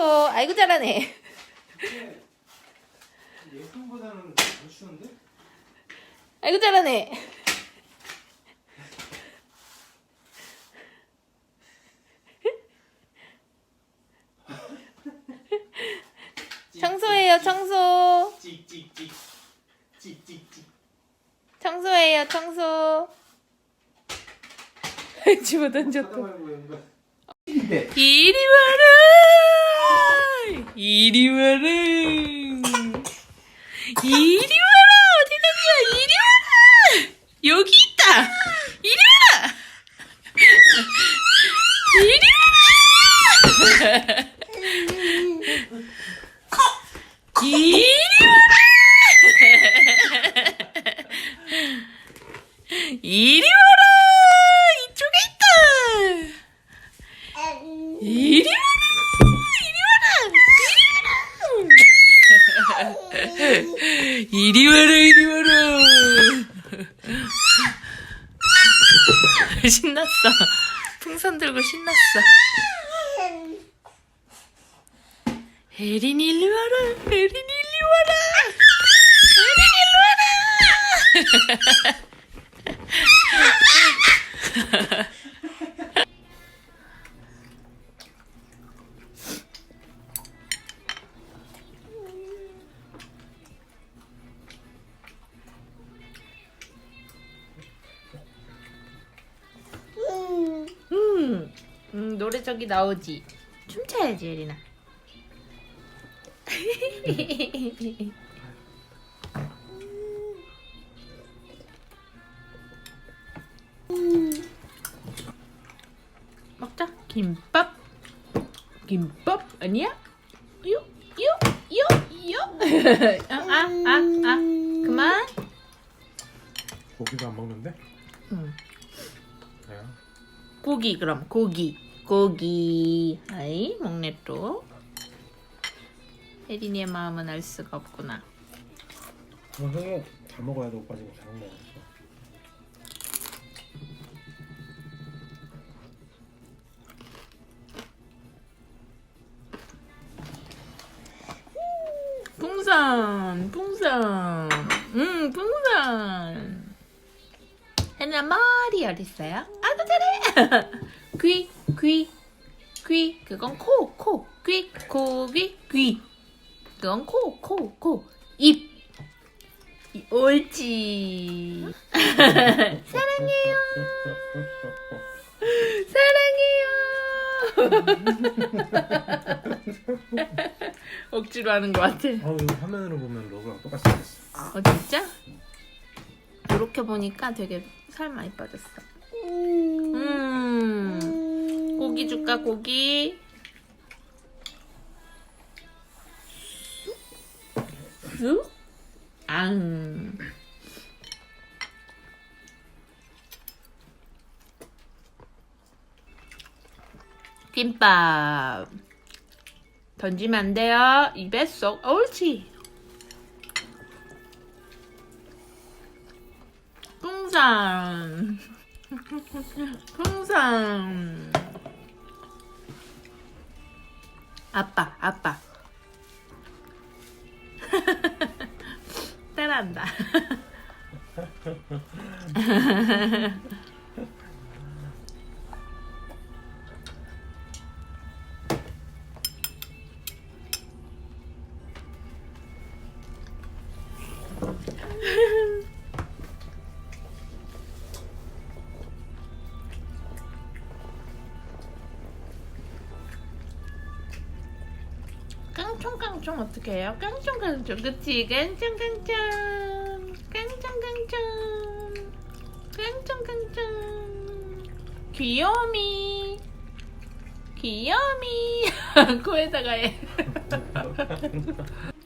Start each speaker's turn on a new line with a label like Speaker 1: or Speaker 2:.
Speaker 1: 청소. 아이고 잘하네.
Speaker 2: 예쁨보다는 더 추운데?
Speaker 1: 아이고 잘하네. 청소해요 청소.
Speaker 2: 찍찍찍 찍찍찍
Speaker 1: 청소해요 청소. 집어.
Speaker 2: 이대
Speaker 1: 이리 와라. 이리 와라. 이리 와라. 어디 가냐? 이리 와라. 여기 있다. 이리 와라. 이리 와라. 이리 와라. 이리 와라. 이쪽에 있다. 이리 와라! 이리 와라! 이리 와라! 이리! 신났어. 풍선 들고 신났어. 혜린 일리 와라! 혜린 일리 와라! 혜린 일리 와라! 음, 노래 저기 나오지. 춤춰야지, 예린아. 먹자. 김밥. 김밥 아니야? 요, 요, 요, 요. 아, 아, 아, 아. 그만.
Speaker 2: 고기도 안 먹는데?
Speaker 1: 응.
Speaker 2: 그래요?
Speaker 1: 고기 그럼 고기 고기. 아이 먹네 또. 혜린이의 마음은 알 수가 없구나.
Speaker 2: 형이 다 먹어야 돼 오빠 지금 잘못 먹었어.
Speaker 1: 풍선 풍선. 응 풍선. 혜린아 머리 어딨어요? 아구 잘해. 귀 귀 귀 그건 코 코 귀 코 귀 귀. 그건 코 코 코입. 옳지. 사랑해요. 사랑해요. 억지로 하는 것 같아.
Speaker 2: 아 여기 화면으로 보면 로그랑 똑같이 생겼어.
Speaker 1: 어 진짜? 이렇게 보니까 되게 살 많이 빠졌어. 음 고기 줄까 고기? 쑥? 앙. 김밥. 던지면 안 돼요. 입에 쏙 옳지. 풍선. 풍선 아빠 아빠. 따라한다 깡총깡총 어떻게 해요? 깡총깡총. 그치? 깡총깡총. 깡총깡총. 깡총깡총. 귀요미. 귀요미. 코에다가 해